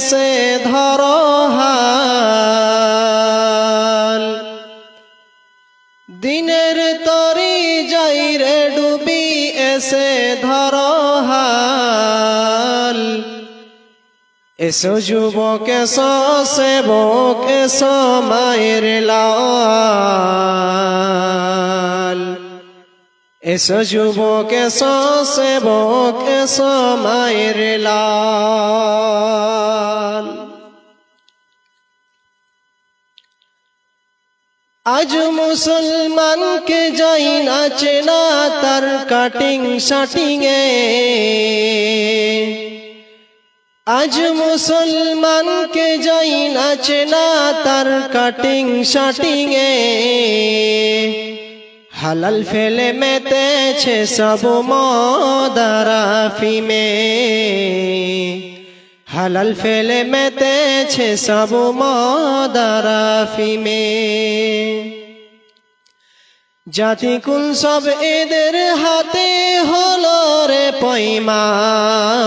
এসে ধরো হাল দিনের তরি যাই রে ডুবি এসে ধরো হাল এসো যুবক এসো সেবক এসো মায়ের লাল এসো যুবক এসো সেবক এসো মায়ের লাল আজ মুসলমানকে যাই না তার কাটিং শাটিং এ আজ মুসলমানকে যাই না তার কাটিং শাটিং এ হালাল ফেলে মেতেছে সব মদারা ফিমে হালাল ফেলে মেতেছে সব মদারা ফিমে জাতি কুল সব এদের হাতে হলো রে পৈমাল।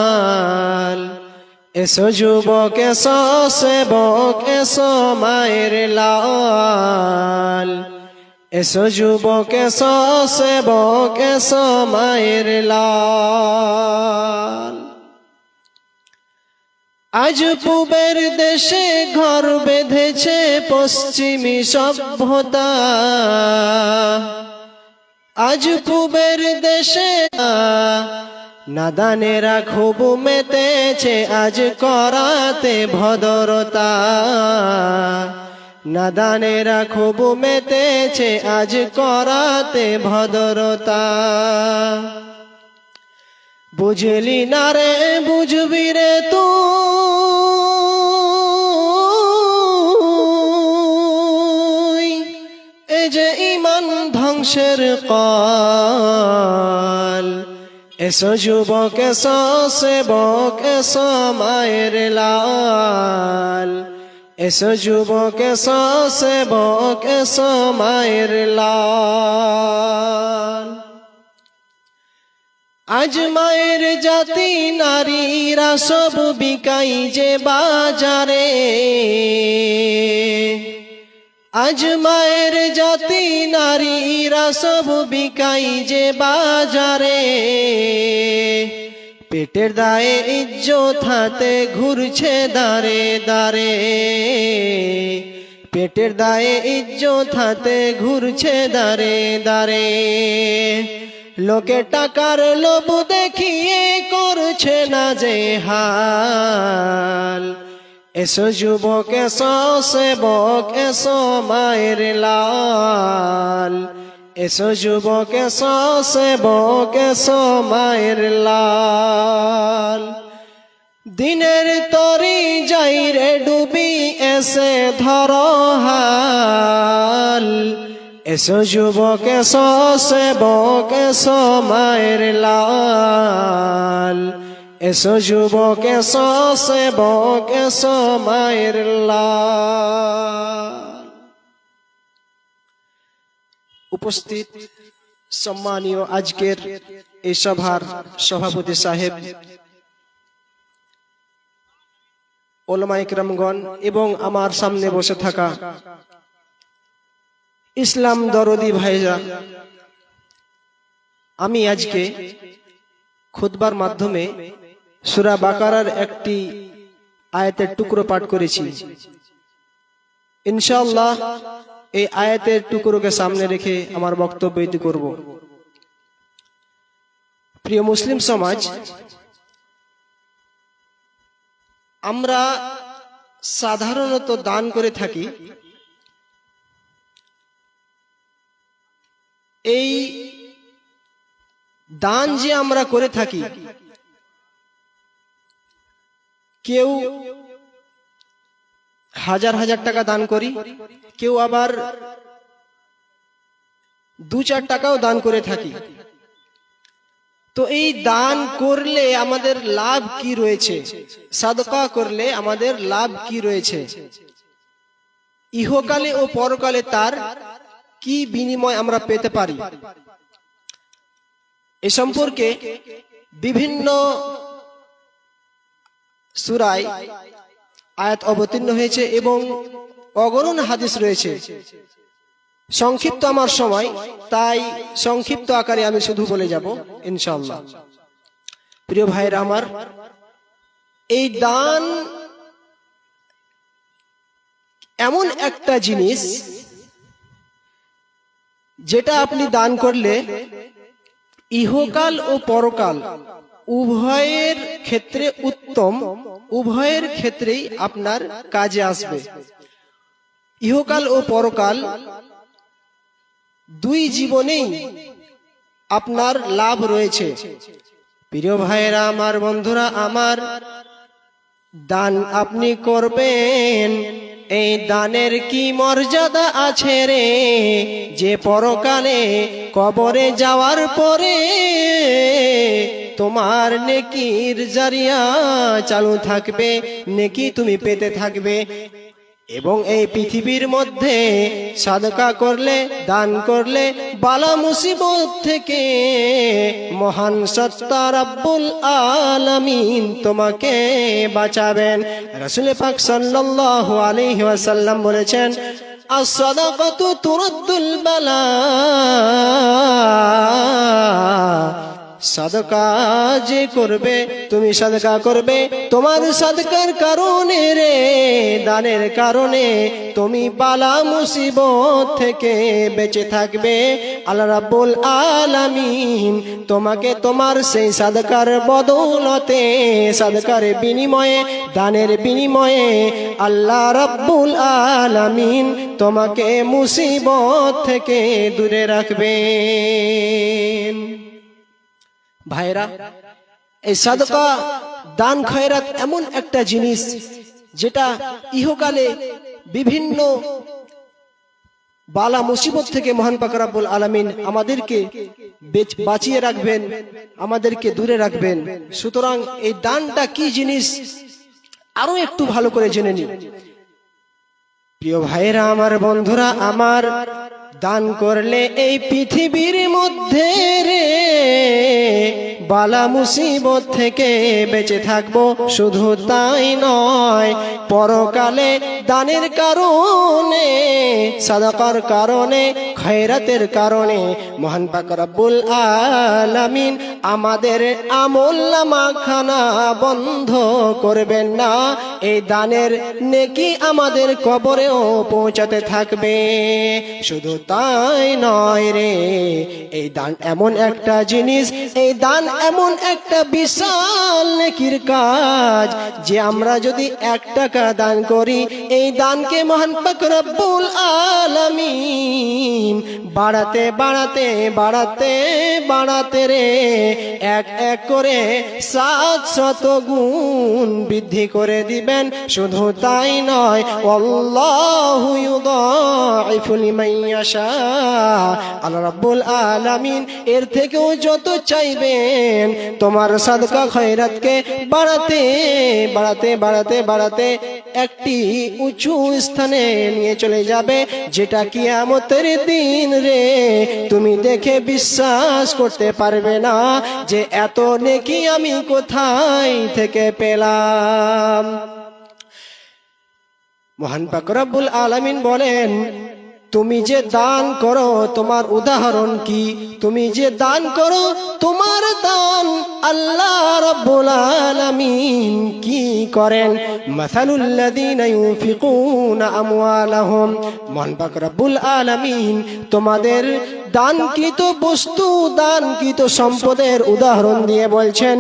এসো যুবক, এসো সেবক, এসো মায়ের লাল। এসো যুবক, এসো সেবক, এসো মায়ের লাল। আজ পূবের দেশে ঘর বেঁধেছে পশ্চিমী সভ্যতা। আজ পূবের দেশে নাদানেরা খুব মেতেছে, আজ করাতে ভদরতা। নাদানেরা খুব মেতেছে, আজ করাতে ভদরতা। বুঝলি না রে, বুঝবি রে তুই? এ যে ইমান ধ্বংসের কল, এসো যুবক, এসো সেবক, এসো মায়ের লাল। এসো যুবক, এসো সেবক, এসো মায়ের লাল। আজ মায়ের জাতি, নারীরা সব বিকাই যে বাজারে। আজ মায়ের জাতি, নারীরা সব বিকাই যে বাজারে। পেটের দায়ে ইজ্জত হাতে ঘুরছে দাঁড়ে দাঁড়ে পেটের দায়ে ইজ্জত হাতে ঘুরছে দাঁড়ে দাঁড়ে লোকে টাকার লোভ দেখিয়ে করছে না যে হাল। এসো যুবক, এসো সেবক, এসো মায়ের লাল। এসো যুবক, এসো সেবক, এসো মায়ের লাল। দিনের তরি যাই রে ডুবি এসে ধরো হাল। এসো যুবক এসো সেবক এসো মায়ের লাল। এসো যুবক এসো সেবক এসো মায়ের লাল। উপস্থিত সম্মানীয় আজকের এই সভার সভাপতি সাহেব ওলামাইক রামগণ এবং আমার সামনে বসে থাকা ইসলাম দরদি ভাইরা, আমি আজকে খুতবার মাধ্যমে সুরা বাকারার একটি আয়াতের টুকরো পাঠ করেছি। ইনশাআল্লাহ এই আয়াতের টুকরোকে সামনে রেখে আমার বক্তব্য এটি করব। প্রিয় মুসলিম সমাজ, আমরা সাধারণত দান করে থাকি এই দান যে আমরা করে থাকি, কেউ হাজার হাজার টাকা দান করি, কেউ আবার দু চার টাকাও দান করে থাকি। তো এই দান করলে আমাদের লাভ কি রয়েছে? সাদকা করলে আমাদের লাভ কি রয়েছে? ইহকালে ও পরকালে তার কি বিনিময় আমরা পেতে পারি? এ সম্পর্কে বিভিন্ন সুরায় আয়াত অবতীর্ণ হয়েছে এবং অগণন হাদিস রয়েছে। সংক্ষিপ্ত আমার সময়, তাই সংক্ষিপ্ত আকারে আমি শুধু বলে যাব, ইনশাআল্লাহ। প্রিয় ভাইয়ের আমার, এই দান এমন একটা জিনিস যেটা আপনি দান করলে ইহকাল ও পরকাল উভয়ের ক্ষেত্রে উত্তম, উভয়ের ক্ষেত্রেই আপনার কাজে আসবে। ইহকাল ও পরকাল দুই জীবনেই আপনার লাভ রয়েছে। প্রিয় ভাইয়েরা, আমার বন্ধুরা, আমার দান আপনি করবেন। এই দানের কি মর্যাদা আছে রে? যে পরকালে কবরে যাওয়ার পরে তোমার নেকির জারিয়া চালু থাকবে, নেকি তুমি পেতে থাকবে। এবং এই পৃথিবীর মধ্যে সাদকা করলে, দান করলে বালা মুসিবত থেকে মহান সত্তা রাব্বুল আলামিন তোমাকে বাঁচাবেন। রাসূল পাক সাল্লাল্লাহু আলাইহি ওয়াসাল্লাম বলেছেন as-sadaqatu turaddul bala সাদকা যে করবে, তুমি সাদকা করবে। তোমার সাদকার কারণে রে, দানের কারণে তুমি বালা মুসিবত থেকে বেঁচে থাকবে। আল্লাহ রাব্বুল আলামিন তোমাকে তোমার সেই সাদকার বদৌলতে, সাদকার বিনিময়ে, দানের বিনিময়ে আল্লাহ রাব্বুল আলামিন তোমাকে মুসিবত থেকে দূরে রাখবেন। ভাইরা এই সাদকা দান খয়রাত এমন একটা জিনিস যেটা ইহকালে বিভিন্ন বালা মুসিবত থেকে মহান পাকরাবুল আলামিন আমাদেরকে বাঁচিয়ে রাখবেন, আমাদেরকে দূরে রাখবেন। সুতরাং এই দানটা কি জিনিস আরও একটু ভালো করে জেনে নিন। প্রিয় ভাইরা আমার বন্ধুরা, আমার দান করলে এই পৃথিবীর মধ্যে রে বালা মুসিবত থেকে বেঁচে থাকব শুধু তাই নয় পরকালে দানের কারণে সাদাকার কারণে খয়রাতের কারণে মহান পাক রব্বুল আলামিন আমাদের আমল খানা বন্ধ করবেন না। এই দানের নেকি আমাদের কবরেও পৌঁছাতে থাকবে। শুধু তাই নয় রে, এই দান এমন একটা জিনিস, এই দান এমন একটা বিশাল নেকির কাজ যে আমরা যদি এক টাকা দান করি, এই দানকে মহান পাক রব্বুল আলামিন বাড়াতে বাড়াতে বাড়াতে বাড়াতে রে। এক এক করে সাত শত গুণ বৃদ্ধি করে দিবেন। শুধু তাই নয়, আল্লাহু আলামিন এর থেকেও যত চাইবেন, তোমার সাদকা খয়রাতকে বাড়াতে বাড়াতে বাড়াতে বাড়াতে একটি উঁচু স্থানে নিয়ে চলে যাবে, যেটা কিয়ামতের দিন রে। তুমি দেখে বিশ্বাস করতে পারবে না যে এত নেকি আমি কোথায় থেকে পেলাম। মহান পাকরাবুল আলামিন বলেন তুমি যে দান করো, তোমার উদাহরণ কি? তুমি যে দান করো, তোমার দান আল্লাহ রাব্বুল আলামিন কি করেন? মাসালুল লাযিনা ইউনফিকুনা আমওয়ালাহুম। মহান পাক রব্বুল আলামিন, তোমাদের দানকৃত বস্তু, দানকৃত সম্পদের উদাহরণ দিয়ে বলছেন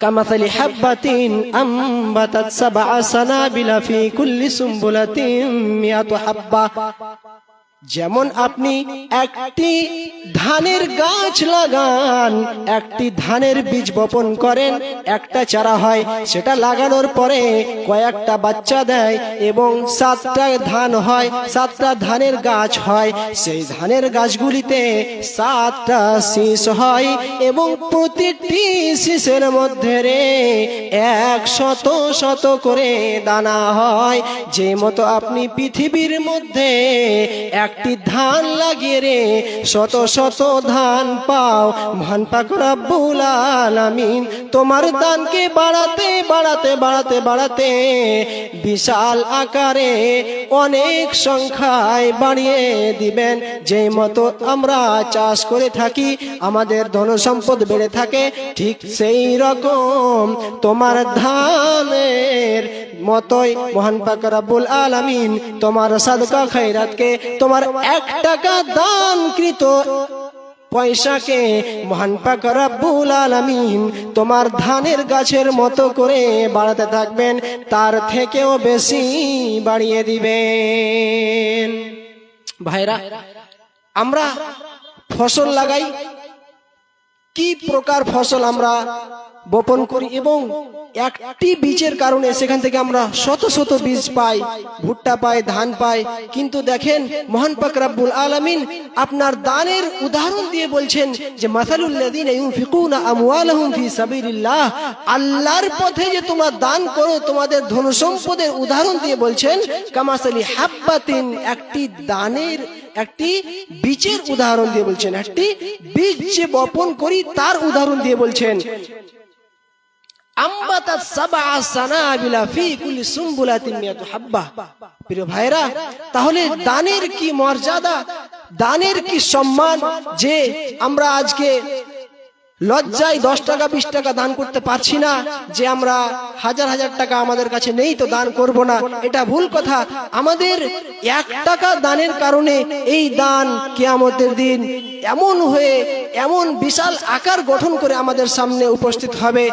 كمثل حبة أنبتت سبع سنابل في كل سنبلة مئة حبة. যেমন আপনি একটি ধানের গাছ লাগান একটি ধানের বীজ বপন করেন একটা চারা হয় সেটা লাগানোর পরে কয়েকটা বাচ্চা দেয় এবং সাতটা ধান হয় সাতটা ধানের গাছ হয় সেই ধানের গাছগুলিতে সাতটা শীষ হয় এবং প্রতিটি শীষের মধ্যে রে এক শত শত করে দানা হয় যে মতো আপনি পৃথিবীর মধ্যে একটি ধান লাগিয়ে রে। শত শত ধান পাও। মহান পাক রব্বুল আলামিন, তোমার দানকে বাড়াতে বাড়াতে বাড়াতে বাড়াতে বিশাল আকারে অনেক সংখ্যায় বাড়িয়ে দিবেন। যে মতো আমরা চাষ করে থাকি, আমাদের ধন সম্পদ বেড়ে থাকে, ঠিক সেই রকম তোমার ধানের মতোই মহান পাক রব্বুল আলামিন তোমার সাদকা খৈরাতকে তোমার এক টাকা দানকৃত পয়সাকে মহান পাক রব্বুল আলামিন তোমার ধানের গাছের মতো করে বাড়াতে থাকবেন, তার থেকেও বেশি বাড়িয়ে দিবেন। ভাইরা, আমরা ফসল লাগাই। কি প্রকার ফসল আমরা বপন করি এবং একটি বীজের কারণে সেখান থেকে আমরা শত শত বীজ পাই, ভুট্টা পাই, ধান পাই। কিন্তু দেখেন মহান পাক রাব্বুল আলামিন আপনার দানের উদাহরণ দিয়ে বলছেন যে আল্লাহর পথে যে তোমরা দান করো, তোমাদের ধন সম্পদের উদাহরণ দিয়ে বলছেন, কামাসালি হাব্বাতিন, একটি দানের, একটি বীজের উদাহরণ দিয়ে বলছেন, একটি বীজ যে বপন করি, তার উদাহরণ দিয়ে বলছেন। আম্বাতাত সাবা সানাবিলা ফি কুলি সুম্বুলাতিন মিয়াতু হাব্বা প্রিয় ভাইরা তাহলে দানের কি মর্যাদা? দানের কি সম্মান যে আমরা আজকে লজ্জায় দশ টাকা, বিশ টাকা দান করতে পারছি না, যে আমরা হাজার হাজার টাকা আমাদের কাছে নেই তো দান করব না। এটা ভুল কথা। আমাদের এক টাকা দানের কারণে এই দান কেয়ামতের দিন এমন হয়ে, এমন বিশাল আকার গঠন করে আমাদের সামনে উপস্থিত হবে।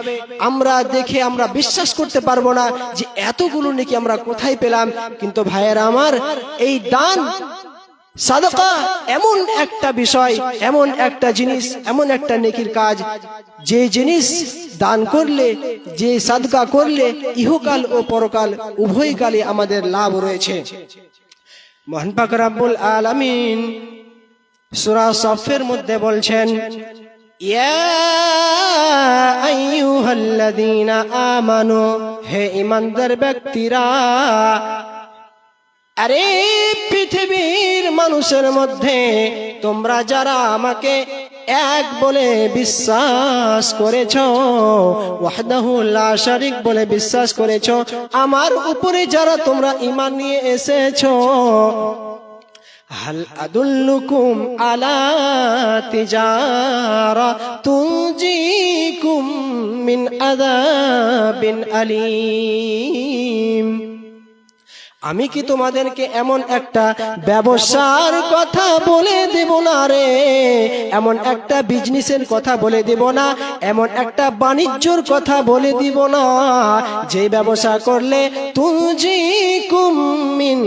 আমরা দেখে আমরা বিশ্বাস করতে পারব না যে এতগুলো নাকি আমরা কোথায় পেলাম। কিন্তু ভাইয়েরা আমার, এই দান সাদকা এমন একটা বিষয়, এমন একটা জিনিস, এমন একটা নেকির কাজ। যে জিনিস দান করলে, যে সাদকা করলে ইহকাল ও পরকাল উভয় কালে আমাদের লাভ রয়েছে। মহান পাক রাব্বুল আলামিন সূরা সফের মধ্যে বলছেন আমানু, হে ইমানদার ব্যক্তিরা, আরে পৃথিবীর মানুষের মধ্যে তোমরা যারা আমাকে এক বলে বিশ্বাস করেছ ওয়াহদাহু লা শারিক বলে বিশ্বাস করেছ আমার উপরে যারা তোমরা ঈমান নিয়ে এসেছো هل أدلكم على تجارة تنجيكم من عذاب أليم আমি কি তোমাদেরকে এমন একটা ব্যবসার কথা বলে দেব না রে? এমন একটা বিজনেসের কথা বলে দেব না, এমন একটা বাণিজ্যর কথা বলে দিব না। যে ব্যবসা করলে তুজি কুমিন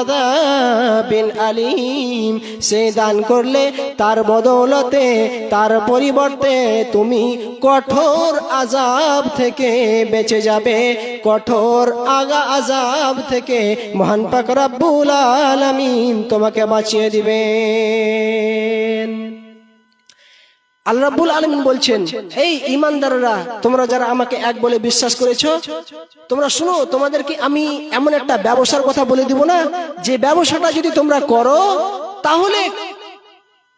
আদাবিন আলিম, সে দান করলে তার বদৌলতে, তার পরিবর্তে তুমি কঠোর আজাব থেকে বেঁচে যাবে, কঠোর আগা আজাব থেকে মহান পাক রব্বুল আলামিন তোমাকে বাঁচিয়ে দিবেন। আল্লাহ রাব্বুল আলামিন বলছেন, এই ইমানদাররা তোমরা যারা আমাকে এক বলে বিশ্বাস করেছ, তোমরা শুনো তোমাদেরকে আমি এমন একটা ব্যবসার কথা বলে দিব না? যে ব্যবসাটা যদি তোমরা করো, তাহলে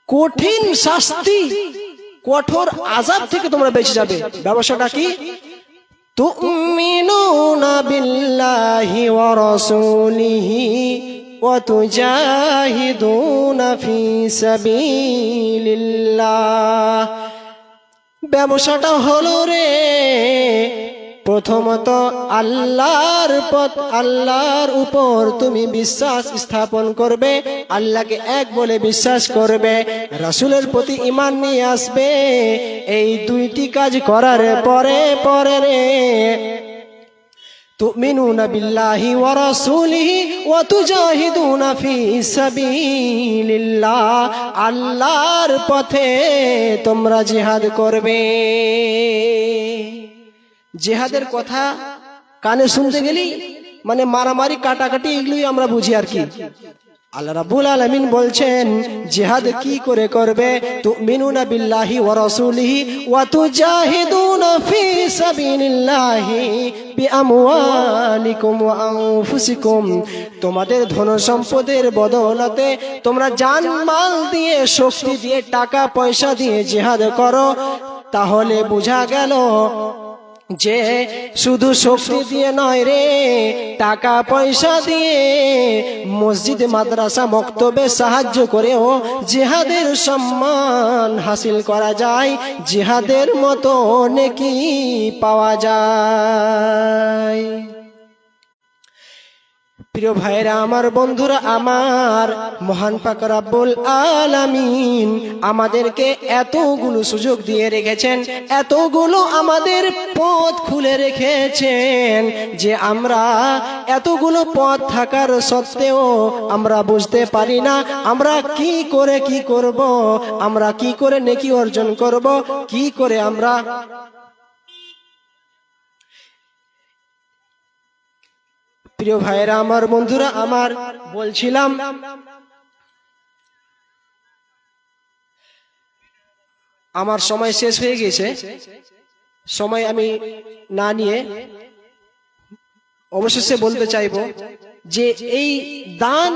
কঠিন শাস্তি, কঠোর আজাব থেকে তোমরা বেঁচে যাবে। ব্যবসাটা কি? تؤمنون بالله ورسوله وتجاهدون في سبيل الله ব্যবসাটা হলো রে প্রথমত আল্লাহর পথ আল্লাহর উপর তুমি বিশ্বাস স্থাপন করবে আল্লাহকে এক বলে বিশ্বাস করবে রাসূলের প্রতি ঈমান নিয়ে আসবে এই দুইটি কাজ করার পরে পরে রে تؤمنون بالله ورسوله وتجاهدون في سبيل الله আল্লাহর পথে তোমরা জিহাদ করবে জিহাদের কথা কানে শুনতে গেলি মানে মারামারি, কাটাকাটি এগুলোই আমরা বুঝি আর কি। আল্লাহ রাব্বুল আলামিন বলছেন, জিহাদ কি করে করবে? তুমিনুনা বিল্লাহি ওয়া রাসূলিহি ওয়া তুজাহিদুনা ফি সাবিলিল্লাহি বিআমওয়ালিকুম ওয়া আনফুসিকুম। তোমাদের ধন সম্পদের বদৌলতে তোমরা জান মাল দিয়ে শক্তি দিয়ে টাকা পয়সা দিয়ে জিহাদ করো। তাহলে বোঝা গেল যে শুধু শক্তি দিয়ে নয় রে, টাকা পয়সা দিয়ে মসজিদ, মাদ্রাসা, মক্তবে সাহায্য করেও জিহাদের সম্মান হাসিল করা যায়। জিহাদের মতো নেকি পাওয়া যায়। প্রিয় ভাইরা আমার বন্ধুরা, আমার মহান পাক রাব্বুল আলামিন আমাদেরকে এতগুলো সুযোগ দিয়ে রেখেছেন, এতগুলো আমাদের পথ খুলে রেখেছেন যে আমরা এতগুলো পথ থাকার সত্ত্বেও আমরা বুঝতে পারি না, আমরা কি করে কি করব, আমরা কি করে নেকি অর্জন করব, কি করে আমরা প্রিয় ভাইরা আমার বন্ধুরা, আমার বলছিলাম, আমার সময় শেষ হয়ে গেছে। সময় আমি না নিয়ে অবশেষে বলতে চাইব যে এই দান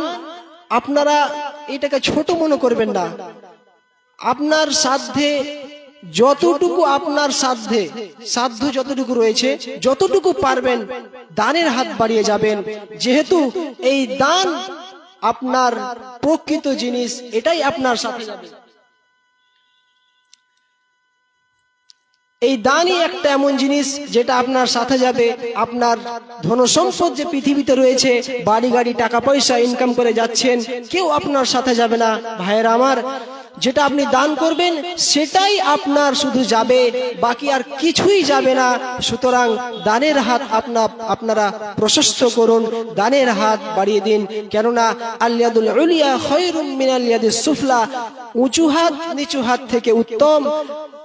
আপনারা এটাকে ছোট মনে করবেন না। আপনার সাধ্যে যতটুকু আপনার সাধ্যে, সাধ্য যতটুকু রয়েছে, যতটুকু পারবেন, দানের হাত বাড়িয়ে যাবেন। যেহেতু এই দান আপনার প্রকৃত জিনিস, এটাই আপনার সাথে যাবে। এই দানই একটা এমন জিনিস যেটা আপনার সাথে যাবে। আপনার ধনসম্পদ যে পৃথিবীতে রয়েছে, বাড়ি গাড়ি, টাকা পয়সা ইনকাম করে যাচ্ছেন, কেউ আপনার সাথে যাবে না। ভাইয়ের আমার যেটা আপনি দান করবেন, সেটাই আপনার শুধু যাবে, বাকি আর কিছুই যাবে না। সুতরাং দানের হাত আপনা আপনারা প্রশস্ত করুন, দানের হাত বাড়িয়ে দিন। কেননা আলিয়াদুল উলিয়া খৈরুম মিন ইয়াদিস সুফলা, উঁচু হাত, নিচু হাত থেকে উত্তম।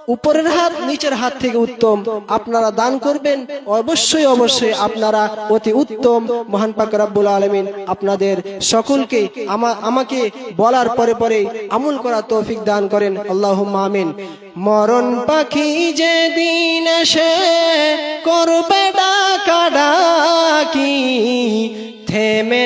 উপরের হাত, নিচের হাত থেকে উত্তম। আপনারা দান করবেন। অবশ্যই অবশ্যই আপনারা অতি উত্তম। মহান পাক আলামিন আপনাদের সকলকে আমা- আমাকে বলার পরে পরে আমল করা তৌফিক দান করেন। আল্লাহ আমিন। মরণ পাখি যে দিন এসে করবে ডাকা ডাকি থেমে